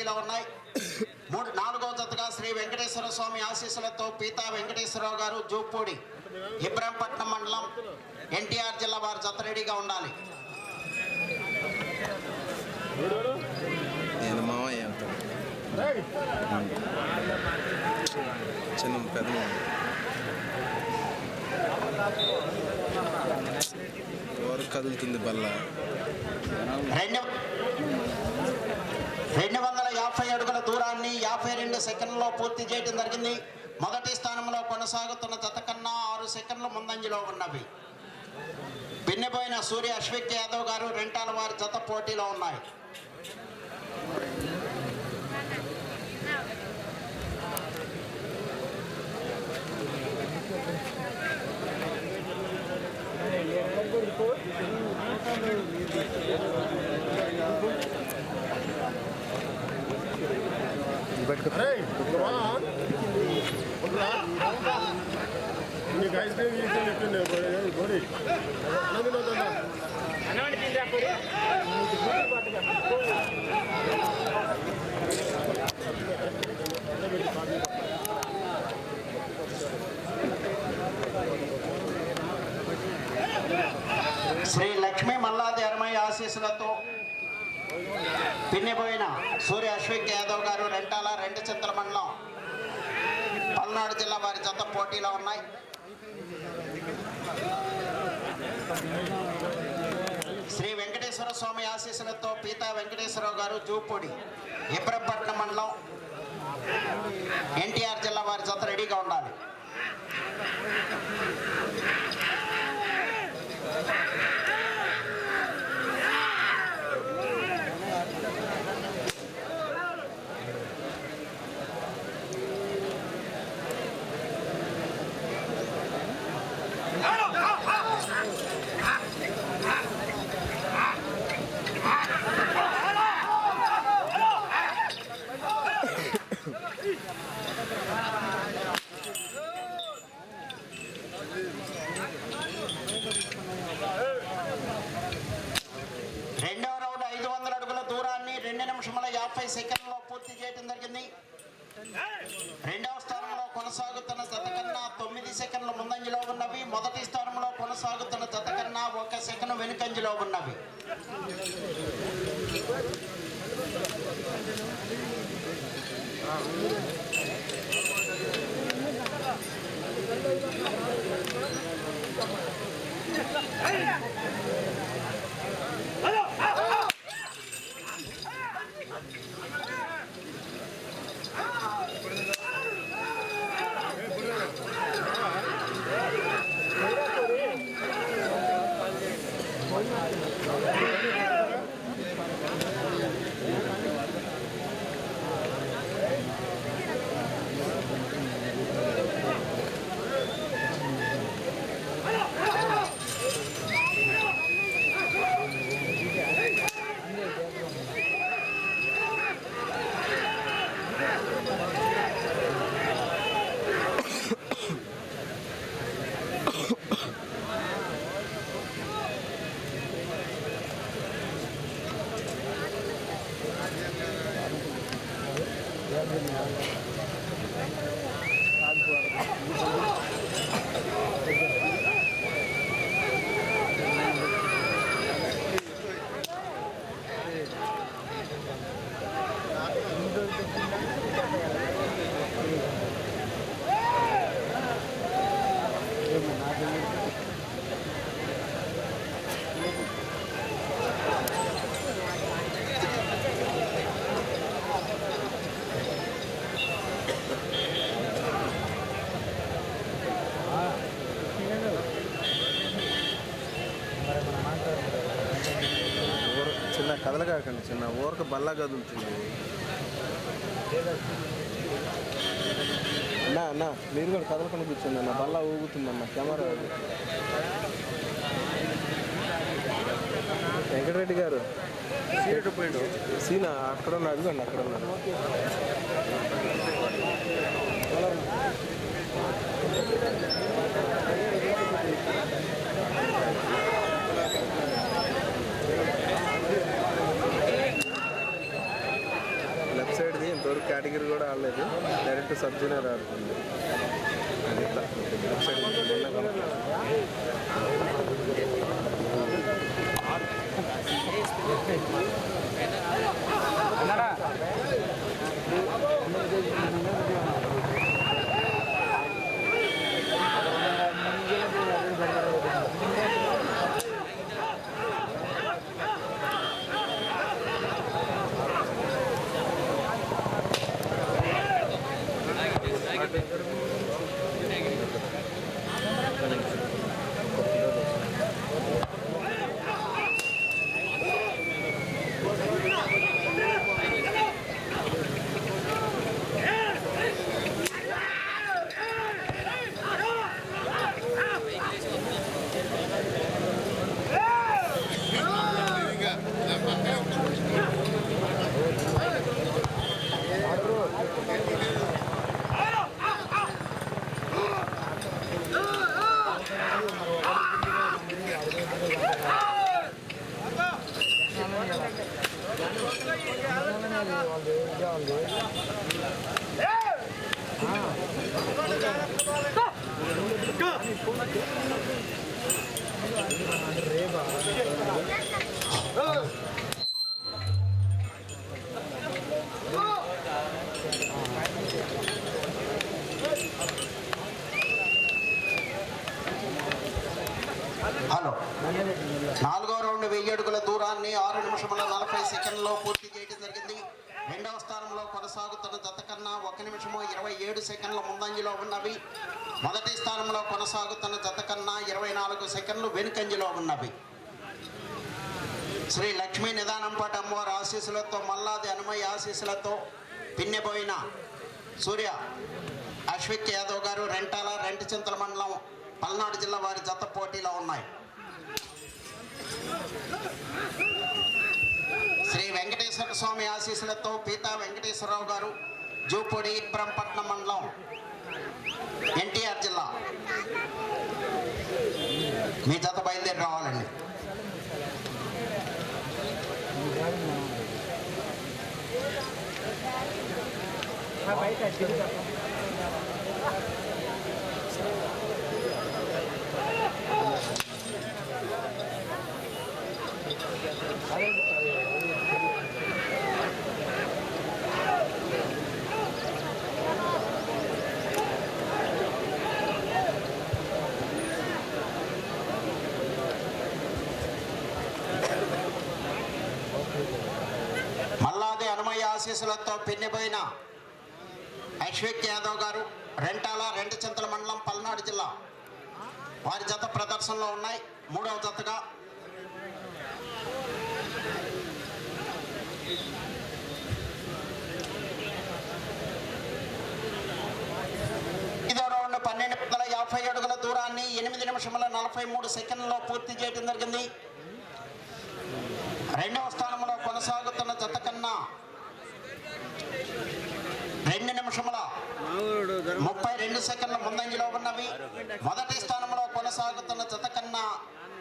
పోటీలో ఉన్నాయి. మూడు నాలుగో జతగా శ్రీ వెంకటేశ్వర స్వామి ఆశీస్సులతో పీతా వెంకటేశ్వరరావు గారు జూపూడి ఇబ్రాంపట్నం మండలం ఎన్టీఆర్ జిల్లా వారి జత రెడీగా ఉండాలి. నేను మామయ్య అవుతాను చిన్న పెద్ద మామ ఎవరు కదులుతుంది బల్ల రెండు రెండు వందల యాభై అడుగుల దూరాన్ని యాభై రెండు సెకండ్లో పూర్తి చేయడం జరిగింది. మొదటి స్థానంలో కొనసాగుతున్న జత కన్నా ఆరు సెకండ్లు ముందంజలో ఉన్నవి. పిన్నెపోయిన సూర్య అశ్విక్ యాదవ్ గారు రెంటాల వారి జత పోటీలో ఉన్నాయి. నీకు ఐస్ క్రీమ్ ఇస్తే చెప్పిండే గోడి శ్రీ లక్ష్మీ మల్లాది అరమయ్య ఆశీస్సులతో పిన్నిపోయిన సూర్య అశ్విక్ యాదవ్ గారు రెంటాల రెండు చింతల మండలం పల్నాడు జిల్లా వారి జత పోటీలో ఉన్నాయి. శ్రీ వెంకటేశ్వర స్వామి ఆశీస్సులతో పీతా వెంకటేశ్వరరావు గారు జూపూడి ఇబ్రహంపట్నం మండలం ఎన్టీఆర్ జిల్లా వారి జత రెడీగా ఉండాలి రెండవ రౌండ్ ఐదు వందల అడుగుల దూరాన్ని రెండు నిమిషముల యాభై సెకండ్లో పూర్తి చేయడం జరిగింది రెండవ స్థానంలో కొనసాగుతున్న జత కన్నా తొమ్మిది సెకండ్ల ముందంజలో ఉన్నవి మొదటి స్థానంలో కొనసాగుతున్న జత కన్నా ఒక సెకండ్ వెనుకంజలో ఉన్నవి. ఊర చిన్న కదలకాకండి చిన్న ఊరక బల్ల కదులుతుంది అన్నా అన్న మీరు కూడా కదలకుండా కూర్చోండి అన్న బల్ల ఊగుతుందన్న కెమెరా అది. వెంకట వెంకటరెడ్డి గారు సీనా అక్కడ ఉన్న అదిగోండి అక్కడ ఉన్నాడు you. కేటగిరీ కూడా ఆడలేదు. డైరెక్ట్ సబ్ జూనియర్ ఆడుతుంది. అది ఇట్లా లెఫ్ట్ సైడ్ మొన్న కనపడలేదు. హలో నాలుగో రౌండ్ వెయ్యి అడుగుల దూరాన్ని ఆరు నిమిషముల నలభై సెకండ్లో పూర్తి చేయడం జరిగింది రెండవ స్థానంలో కొనసాగుతున్న జత కన్నా ఒక నిమిషము ఇరవై ఏడు సెకండ్ల ఉన్నవి. మొదటి స్థానంలో కొనసాగుతున్న జత కన్నా ఇరవై నాలుగు సెకండ్లు వెనుకంజలో ఉన్నవి. శ్రీ లక్ష్మీ నిదానంపాటి అమ్మవారి ఆశీస్సులతో మల్లాది అనుమయ్య ఆశీస్సులతో పిన్నెపోయిన సూర్య అశ్విక్ యాదవ్ గారు రెంటాల రెంటచింతల మండలం పల్నాడు జిల్లా వారి జత పోటీలో ఉన్నాయి. శ్రీ వెంకటేశ్వర స్వామి ఆశీస్సులతో పీతా వెంకటేశ్వరరావు గారు జూపూడి ఇబ్రంపట్నం మండలం ఎన్టీఆర్ జిల్లా. మీ చేత బయలుదేరి రావాలండి. అదే ఆశీస్సులతో పిన్నిపోయిన అశ్విక్ యాదవ్ గారు రెంటాల రెండు చింతల మండలం పల్నాడు జిల్లా. వారి జత ప్రదర్శనలో ఉన్నాయి. మూడవ జతగా. ఐదో రౌండ్ పన్నెండు వందల యాభై అడుగుల దూరాన్ని ఎనిమిది నిమిషముల నలభై మూడు సెకండ్లలో పూర్తి చేయడం జరిగింది. రెండవ స్థానంలో కొనసాగుతున్న జత కన్నా రెండు నిమిషముల. ముప్పై రెండు సెకండ్ల ముందంజలో ఉన్నవి. మొదటి స్థానంలో కొనసాగుతున్న జత కన్నా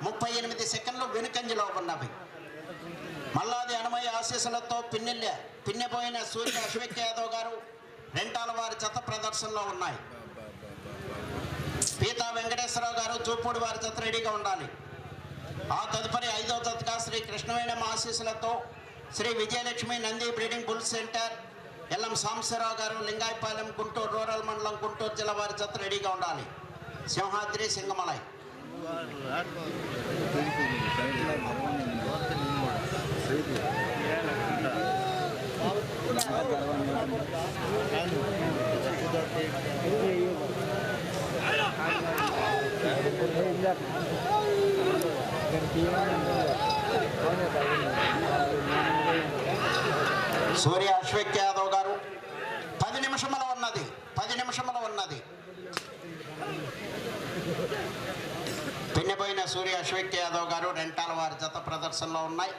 ముప్పై ఎనిమిది సెకండ్లు వెనుకంజలో ఉన్నవి. మల్లాది అనుమయ ఆశీస్సులతో పిన్నెల్లె పిన్నెపోయిన సూర్య అశ్విక్ యాదవ్ గారు రెంటాల వారి జత ప్రదర్శనలో ఉన్నాయి. పీతా వెంకటేశ్వరరావు గారు చూపుడు వారి జత రెడీగా ఉండాలి. ఆ తదుపరి ఐదవ జతగా శ్రీ కృష్ణవేణం ఆశీస్సులతో Shri Vijayalakshmi Nandi breeding bull center Ellam Sambasivarao గారు లింగాయపాలెం గుంటూరు రూరల్ మండలం గుంటూరు జిల్లా వారి జత రెడీగా ఉండాలి. సింహాద్రి సింగమలై. సూర్య అశ్విక్ యాదవ్ నిమిషముల ఉన్నది. పది నిమిషముల ఉన్నది. పిన్నిపోయిన సూర్య అశ్విక్ యాదవ్ గారు రెంటాల వారి జత ప్రదర్శనలో ఉన్నాయి.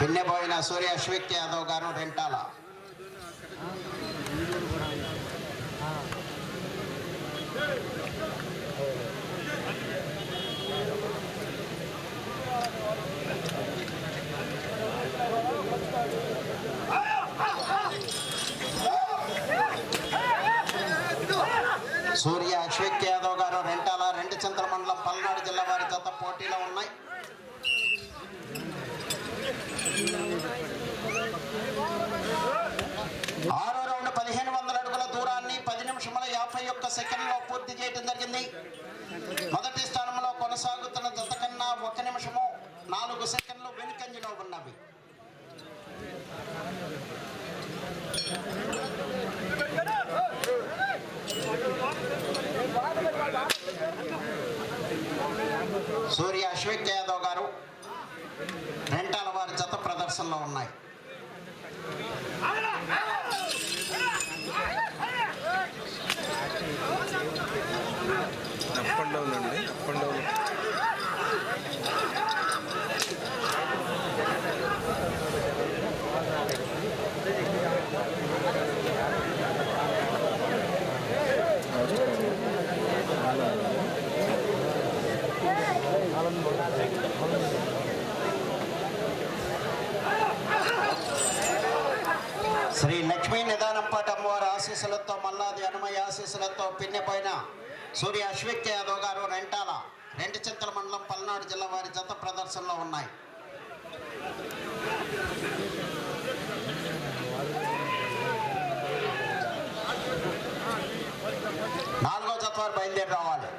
పిన్నెబోయిన సూర్య అశ్విక్ యాదవ్ గారు రెంటాల. సూర్య అశ్విక్ యాదవ్ గారు రెంటాల రెండు చింతల మండలం పల్నాడు జిల్లా వారి జత పోటీలో ఉన్నాయి. ఆరో రౌండ్ పదిహేను వందల అడుగుల దూరాన్ని పది నిమిషముల యాభై ఒక్క సెకండ్లో పూర్తి చేయడం జరిగింది. మొదటి స్థానంలో కొనసాగుతున్న జత కన్నా ఒక నిమిషము నాలుగు సెకండ్లు వెనుకంజలో ఉన్నవి. సూర్య అశ్విక్ యాదవ్ గారు రెంటాల వారి జత ప్రదర్శనలో ఉన్నాయి. అప్ అండ్ డౌన్ అండి up and down Shri Lakshmi Nidanampati అమ్మవారి ఆశీస్సులతో మల్లాది హనుమయ్య ఆశీస్సులతో పిన్నెపోయిన సూర్య అశ్విక్ యాదవ్ గారు రెంటాల రెండు చింతల మండలం పల్నాడు జిల్లా వారి జత ప్రదర్శనలో ఉన్నాయి. నాలుగో జత వారు బయలుదేరి రావాలి.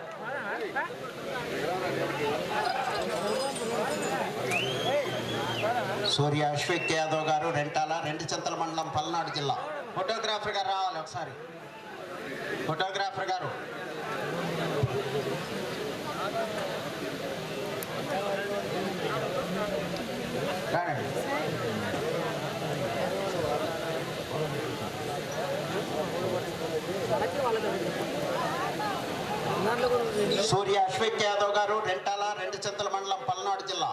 సూర్య అశ్విక్ యాదవ్ గారు రెంటాల రెండు చింతల మండలం పల్నాడు జిల్లా. ఫోటోగ్రాఫర్ గారు రావాలి ఒకసారి. ఫోటోగ్రాఫర్ గారు. రానండి. సూర్య అశ్విక్ యాదవ్ గారు రెంటాల రెండు చింతల మండలం పల్నాడు జిల్లా.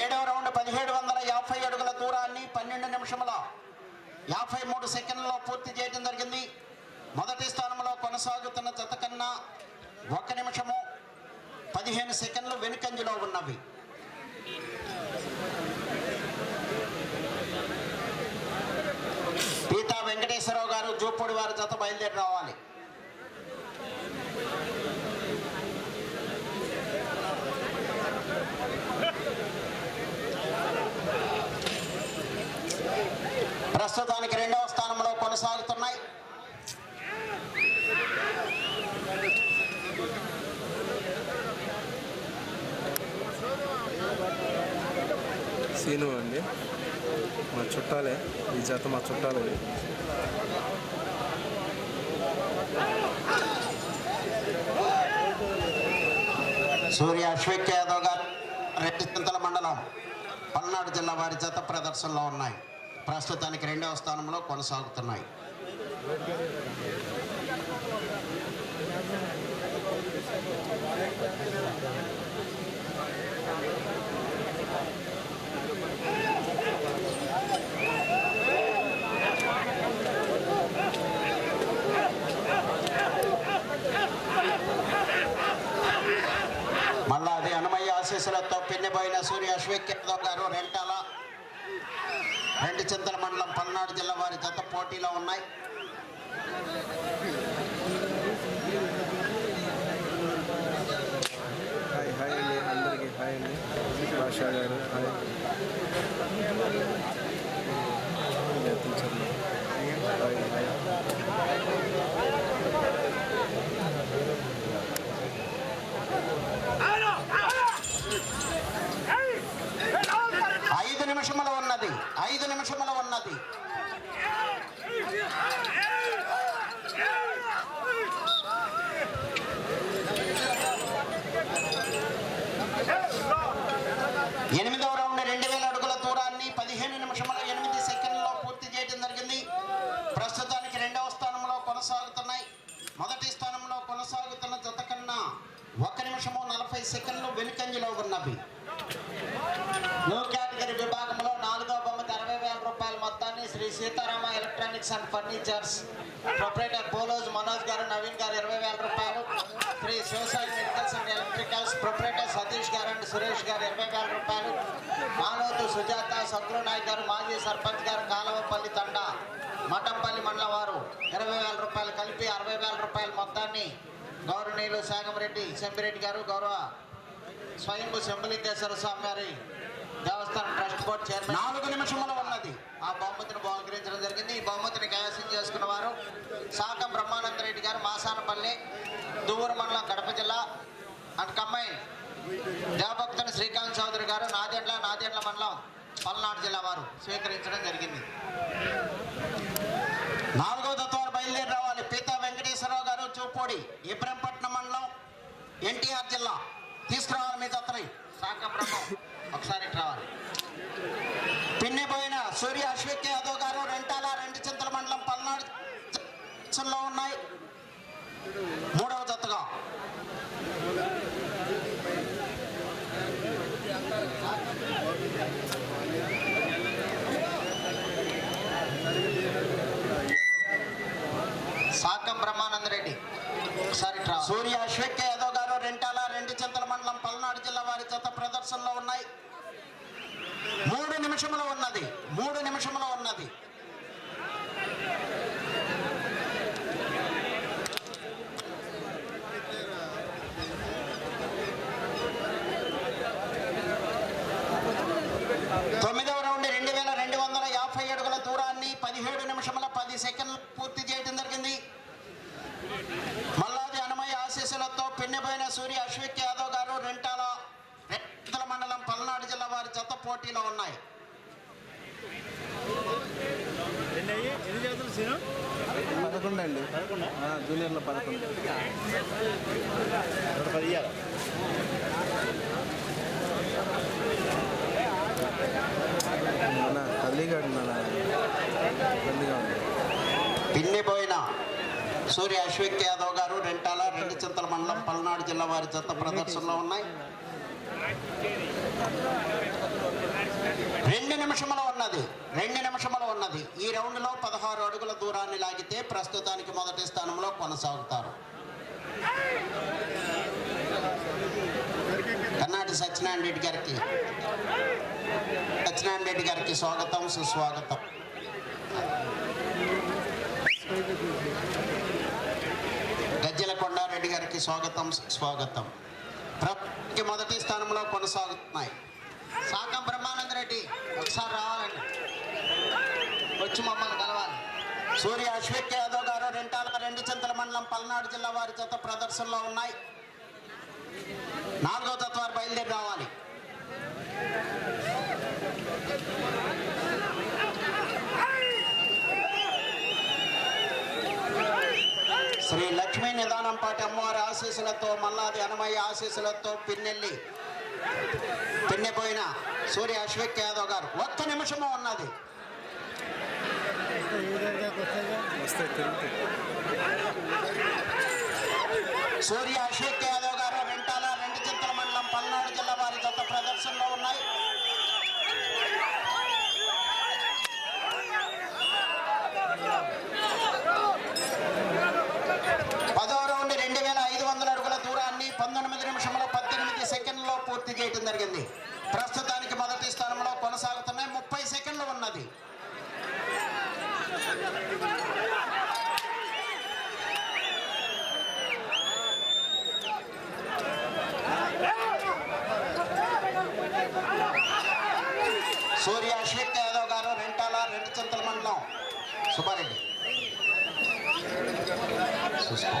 ఏడవ రౌండ్ పదిహేడు వందల యాభై అడుగుల దూరాన్ని పన్నెండు నిమిషముల యాభై మూడు సెకండ్లలో పూర్తి చేయడం జరిగింది. మొదటి స్థానంలో కొనసాగుతున్న జత కన్నా ఒక నిమిషము పదిహేను సెకండ్లు వెనుకంజలో ఉన్నవి పీతా వెంకటేశ్వరరావు గారు జూపూడి వారి జత బయలుదేరి రావాలి. ప్రస్తుతానికి రెండవ స్థానంలో కొనసాగుతున్నాయి. సీను అండి. మా చుట్టాలే. ఈ జత మా చుట్టాలే. సూర్య అశ్విక్ యాదవ్ గారు రెడ్డి చింతల మండలం పల్నాడు జిల్లా వారి జత ప్రదర్శనలో ఉన్నాయి. ప్రస్తుతానికి రెండవ స్థానంలో కొనసాగుతున్నాయి మళ్ళా అది హనుమయ్య ఆశీస్సులతో పిన్నిపోయిన గారు రెంటాల రెండు చింతల మండలం పల్నాడు జిల్లా వారి జత పోటీలో ఉన్నాయి. హాయ్ హాయ్ అండి. అందరికీ హాయ్ అండి. భాషా గారు హాయ్. Hi hi. ఎనిమిదవ రౌండ్ రెండు వేల అడుగుల దూరాన్ని పదిహేను నిమిషముల ఎనిమిది సెకండ్లో పూర్తి చేయడం జరిగింది. ప్రస్తుతానికి రెండవ స్థానంలో కొనసాగుతున్నాయి. మొదటి స్థానంలో కొనసాగుతున్న జత కన్నా ఒక నిమిషము నలభై సెకండ్లు వెనుకంజలో ఉన్నవి. న్యూ కేటగిరీ విభాగంలో నాలుగో బొమ్మకి అరవై వేల రూపాయల మొత్తాన్ని Shri Sitarama electronics and furnitures proprietor పోలోజ్ Manoj గారు నవీన్ గారు ఇరవై వేల రూపాయలు. Shri social medicals and electricals proprietor Satish గారు అండ్ సురేష్ గారు ఇరవై వేల రూపాయలు. మానవతు సుజాత సక్రు నాయక్ గారు మాజీ సర్పంచ్ గారు కాలవపల్లి తండ మఠంపల్లి మండలం వారు ఇరవై వేల రూపాయలు కలిపి అరవై వేల రూపాయల మొత్తాన్ని గౌరవనీయులు సాగమరెడ్డి శంభిరెడ్డి గారు గౌరవ స్వయంభు శంభలింగేశ్వర స్వామి వారి దేవస్థానం ట్రస్ట్ బోర్డు చైర్మన్ నాలుగు నిమిషముల ఉన్నది. ఆ బహుమతిని బహుకరించడం జరిగింది. ఈ బహుమతిని కైవసం చేసుకున్న వారు సాకం బ్రహ్మానంద రెడ్డి గారు మాసానపల్లి దువ్వూరు మండలం కడప జిల్లా అండ్ కంబైన్ దేవభక్తుని శ్రీకాంత్ చౌదరి గారు నాదేండ్ల నాదేండ్ల మండలం పల్నాడు జిల్లా వారు స్వీకరించడం జరిగింది. నాలుగో తత్వాలు బయలుదేరి రావాలి. పీతా వెంకటేశ్వరరావు గారు చూపోడి ఇబ్రహంపట్నం మండలం ఎన్టీఆర్ జిల్లా. తీసుకురావాలి మీ జతని ఒకసారి రావాలి. పిన్నిపోయిన సూర్య అశ్విక్ యాదవ్ గారు రెంటాల రెండు చింతల మండలం పల్నాడు ఉన్నాయి. మూడవ జతగా. సాకం బ్రహ్మానంద రెడ్డి. ఒకసారి సూర్య అశ్విక్ యాదవ్ గారు రెంటాల రెండు చింతల మండలం పల్నాడు జిల్లా వారి చేత ప్రదర్శనలో ఉన్నాయి. మూడు నిమిషంలో ఉన్నది. మూడు నిమిషంలో ఉన్నది తొమ్మిదవ రౌండ్ రెండు వేల రెండు వందల యాభై అడుగుల దూరాన్ని పదిహేడు నిమిషముల పది సెకండ్లు పూర్తి చేయడం జరిగింది మల్లాది అనమయ్య ఆశీస్సులతో పిన్నెపోయిన సూర్య అశ్విక్ యాదవ్ గారు రెంటాల రెంటల మండలం పల్నాడు జిల్లా వారి జత పోటీలో ఉన్నాయి ఎన్ని అయ్యి ఎన్ని చేతులు సీను పదకొండు అండి ఆ, జూనియర్లో పదకొండు పది ఇయ్యాలి మన తల్లిగాడు మన తల్లిగా ఉంది పిన్నిపోయిన సూర్య అశ్విక్ యాదవ్ గారు రెంటాల రెండు చింతల మండలం పల్నాడు జిల్లా వారి జత ప్రదర్శనలో ఉన్నాయి. రెండు నిమిషముల ఉన్నది రెండు నిమిషముల ఉన్నది. ఈ రౌండ్లో పదహారు అడుగుల దూరాన్ని లాగితే ప్రస్తుతానికి మొదటి స్థానంలో కొనసాగుతారు. కర్ణాటి సత్యనారాయణ రెడ్డి గారికి సత్యనారాయణ రెడ్డి గారికి స్వాగతం సుస్వాగతం. రెడ్డి గారికి స్వాగతం స్వాగతం. ప్రతి మొదటి స్థానంలో కొనసాగుతున్నాయి. సాకం బ్రహ్మానంద రెడ్డి ఒకసారి రావాలండి. వచ్చి మమ్మల్ని కలవాలి. సూర్య అశ్విక్ యాదవ్ గారు రెంటాల రెండు చింతల మండలం పల్నాడు జిల్లా వారి జత ప్రదర్శనలో ఉన్నాయి. నాలుగో తత్వారు బయలుదేరి రావాలి. శ్రీ లక్ష్మీ నిదానంపాటి అమ్మవారి ఆశీస్సులతో మల్లాది అనమయ్య ఆశీస్సులతో పిన్నెల్లి పిన్నెపోయిన సూర్య అశ్విక్ యాదవ్ గారు. ఒక్క నిమిషము ఉన్నది. సూర్య అశ్విక్ యాదవ్ గారు రెంటాల రెండు చింతల మండలం పల్నాడు జిల్లా వారి జత ప్రదర్శనలో ఉన్నాయి పదో రౌండ్ రెండు వేల ఐదు వందల అడుగుల దూరాన్ని పంతొమ్మిది నిమిషంలో పద్దెనిమిది సెకండ్లలో పూర్తి చేయడం జరిగింది ప్రస్తుతానికి మొదటి స్థానంలో కొనసాగుతున్నాయి ముప్పై సెకండ్లు ఉన్నది సూర్య అశ్విక్ యాదవ్ గారు రెంటాల రెండు చింతల మండలం సుబ్బారెడ్డి చూసుకో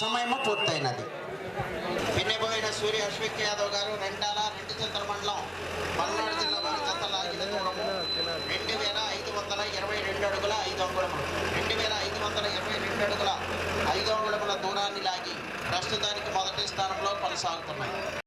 సమయము పూర్తయినది పిన్నెపోయిన సూర్య అశ్విక్ యాదవ్ గారు రెండాల రెండు చింతల మండలం పల్నాడు జిల్లా వారి జత లాగిన దూరము రెండు వేల ఐదు వందల ఇరవై రెండు అడుగుల ఐదు అంగుళములు రెండు వేల ఐదు వందల ఇరవై రెండు అడుగుల ఐదు అంగుళముల దూరాన్ని లాగి ప్రస్తుతానికి మొదటి స్థానంలో కొనసాగుతున్నాయి